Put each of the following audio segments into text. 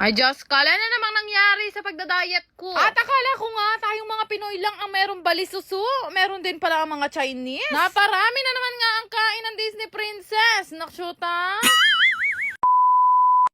Ay, Diyos ko, ano na namang nangyari sa pagdadayet ko? At akala ko nga, tayong mga Pinoy lang ang meron balisusu. Meron din pala ang mga Chinese. Naparami na naman nga ang kain ng Disney Princess. Nakshuta?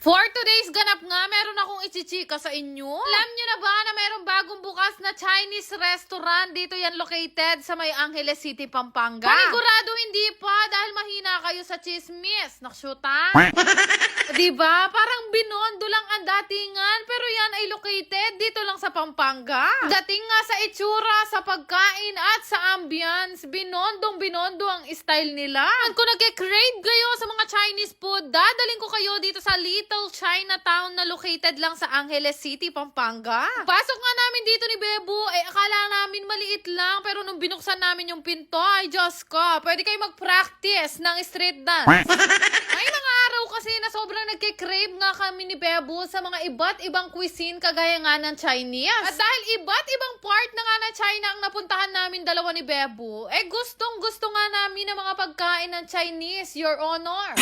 For today's ganap nga, meron akong ichichika sa inyo. Alam nyo na ba na meron bagong bukas na Chinese restaurant? Dito yan located sa may Angeles City, Pampanga. Panigurado hindi pa dahil mahina kayo sa chismis. Nakshuta? diba? Parang binondo lang ang datingan pero yan ay located dito lang sa Pampanga. Dating nga sa itsura, sa pagkain at sa ambience, binondong binondo ang style nila. At kung nagke-crave kayo sa mga Chinese food, dadaling ko kayo dito sa Little Chinatown na located lang sa Angeles City, Pampanga. Pasok nga namin dito ni Bebo, eh akala namin maliit lang pero nung binuksan namin yung pinto, ay Diyos ko, pwede kayo mag-practice ng street dance. May mga araw kasi na sobrang nagke-crave nga kami ni Bebo sa mga iba't ibang cuisine kagaya nga ng Chinese. At dahil iba't ibang part na nga ng China ang napuntahan namin dalawa ni Bebo, eh gustong gusto nga namin ng mga pagkain ng Chinese, Your Honor.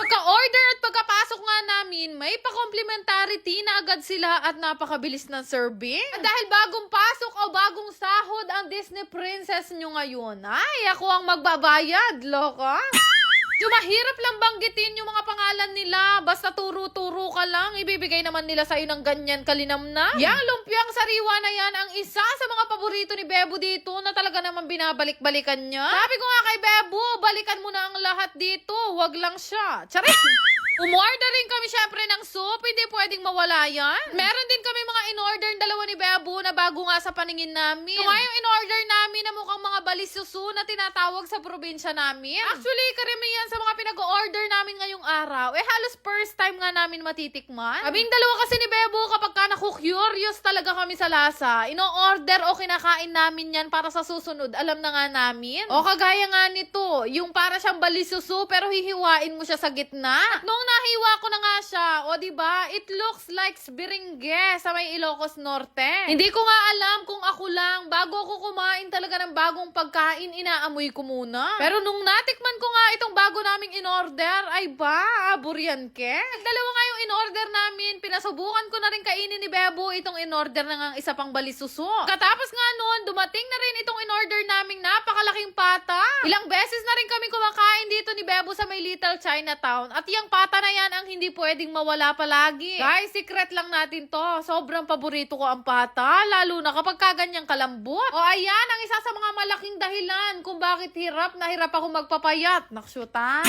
Pagka-order at pagkapasok nga namin, may pa-complimentary tea na agad sila at napakabilis ng serving. At dahil bagong pasok o bagong sahod ang Disney Princess nyo ngayon, ay ako ang magbabayad, loka. Yung mahirap lang banggitin yung mga pangalan nila. Basta turo-turo ka lang, ibibigay naman nila sa'yo ng ganyan kalinamnam. Yang lumpiang sariwa na yan ang isa sa mga paborito ni Bebo dito na talaga naman binabalik-balikan niya. Sabi ko nga kay Bebo, balikan mo na ang lahat dito. Wag lang siya. Charing! Umorder rin kami syempre ng soup, hindi pwedeng mawala yan. Meron din kami mga in-order dalawa ni Bebo na bago nga sa paningin namin. Nga yung in-order namin na mukhang mga balisusu na tinatawag sa probinsya namin. Actually, karamihan sa mga pinag-order namin ngayong araw, eh halos first time nga namin matitikman. Kaming dalawa kasi ni Bebo kapag ka naku-curious talaga kami sa lasa, ino-order o kinakain namin yan para sa susunod, alam na nga namin. O kagaya nga nito, yung para siyang balisusu pero hihiwain mo siya sa gitna. At nung nahiwa ko na nga siya, o di ba? It looks like biringge sa may Ilocos Norte. Hindi ko nga alam kung ako lang, bago ako kumain talaga ng bagong pagkain, inaamoy ko muna. Pero nung natikman ko nga itong bago naming in-order, ay ba, aburian ke? Dalawa nga in-order namin, pinasubukan ko na rin kainin ni Bebo itong in-order nga isa pang balisuso. Katapos nga noon, dumating na rin itong in-order naming napakalaking pata. Ilang beses na rin kami kumakain dito ni Bebo sa may Little Chinatown. At yung pata na yan ang hindi pwedeng mawala palagi. Guys, secret lang natin to. Sobrang paborito ko ang pata, lalo na kapag kaganyang kalambot. O ayan, ang isa sa mga malaking dahilan kung bakit hirap na hirap ako magpapayat. Nakshuta.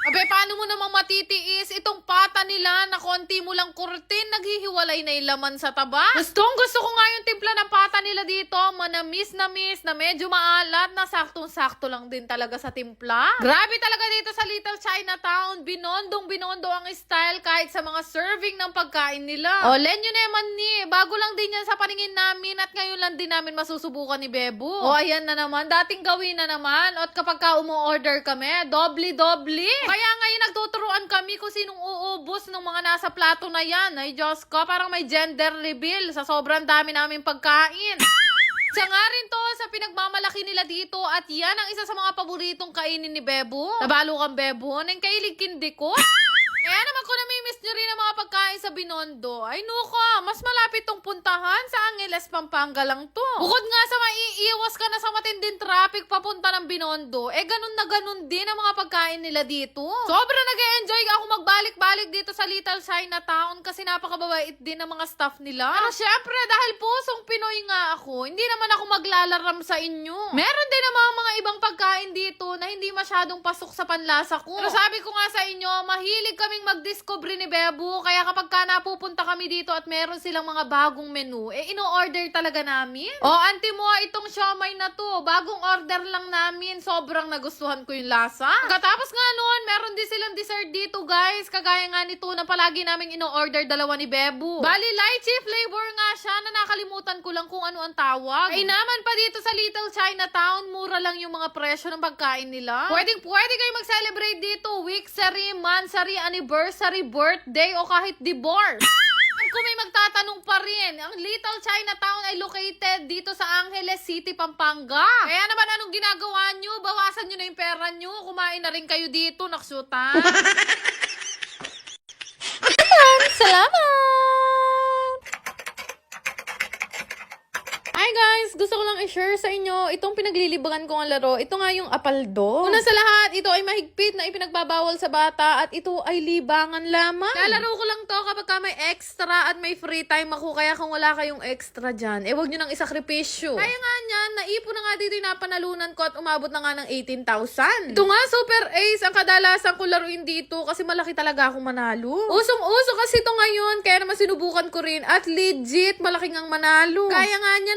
Abe, paano mo namang matitiis itong pata nila na konti mo lang kurtin, naghihiwalay na yung laman sa taba? Gustong gusto ko nga yung timpla ng pata nila dito, manamis na miss, na medyo maalat, na saktong-sakto lang din talaga sa timpla. Grabe talaga dito sa Little Chinatown, binondong binondo ang style kahit sa mga serving ng pagkain nila. O, len yun naman ni, bago lang din yan sa paningin namin at ngayon lang din namin masusubukan ni Bebo. O, ayan na naman, dating gawin na naman, at kapag ka umu-order kami, dobli-dobli. Kaya ngayon nagtuturuan kami kung sinong uubos ng mga nasa plato na yan. Ay, Diyos ko, parang may gender reveal sa sobrang dami namin pagkain. Siya nga rin to sa pinagmamalaki nila dito at yan ang isa sa mga paboritong kainin ni Bebo. Nabalo kang Bebo, nang kailig kindi ko. Rin ang mga pagkain sa Binondo, ay nuka, mas malapit tong puntahan sa Angeles, Pampanga lang to. Bukod nga sa maiiwas ka na sa matinding traffic papunta ng Binondo, eh ganun na ganun din ang mga pagkain nila dito. Sobrang nag enjoy ako magbalik-balik dito sa Little Chinatown kasi napakababait din ng mga staff nila. Pero syempre, dahil pusong Pinoy nga ako, hindi naman ako maglalaram sa inyo. Meron din naman mga ibang pagkain dito na hindi masyadong pasok sa panlasa ko. Pero sabi ko nga sa inyo, mahilig kaming mag-discover ni Bebo, kaya kapag ka napupunta kami dito at meron silang mga bagong menu, eh ino-order talaga namin. O, auntie mo, itong siomay na to, bagong order lang namin, sobrang nagustuhan ko yung lasa. Katapos nga noon, meron din silang dessert dito, guys, kagaya nga nito na palagi naming ino-order dalawa ni Bebo. Bali, lychee flavor nga siya na nakalimutan ko lang kung ano ang tawag. Ay naman pa dito sa Little Chinatown, mura lang yung mga presyo ng pagkain nila. Pwedeng pwede kayo mag-celebrate dito, weeksary, monthsary, anniversary, birthday, o kahit divorce. Kung may magtatanong pa rin, ang Little Chinatown ay located dito sa Angeles City, Pampanga. Kaya naman anong ginagawa nyo? Bawasan nyo na yung pera nyo. Kumain na rin kayo dito, naksuta. Selamat. Guys! Gusto ko lang i-share sa inyo itong pinaglilibangan ko ang laro. Ito nga yung apaldo. Una sa lahat, ito ay mahigpit na ipinagbabawal sa bata at ito ay libangan lamang. Lalaro ko lang to kapag ka may extra at may free time ako. Kaya kung wala kayong extra dyan, eh wag nyo nang isakripisyo. Kaya nga niyan, naipon na nga dito yung napanalunan ko at umabot na nga ng 18,000. Ito nga, super ace ang kadalasan ko laruin dito kasi malaki talaga akong manalo. Usong-uso kasi ito ngayon, kaya naman sinubukan ko rin at legit malaking ang manalo. Kaya nga niya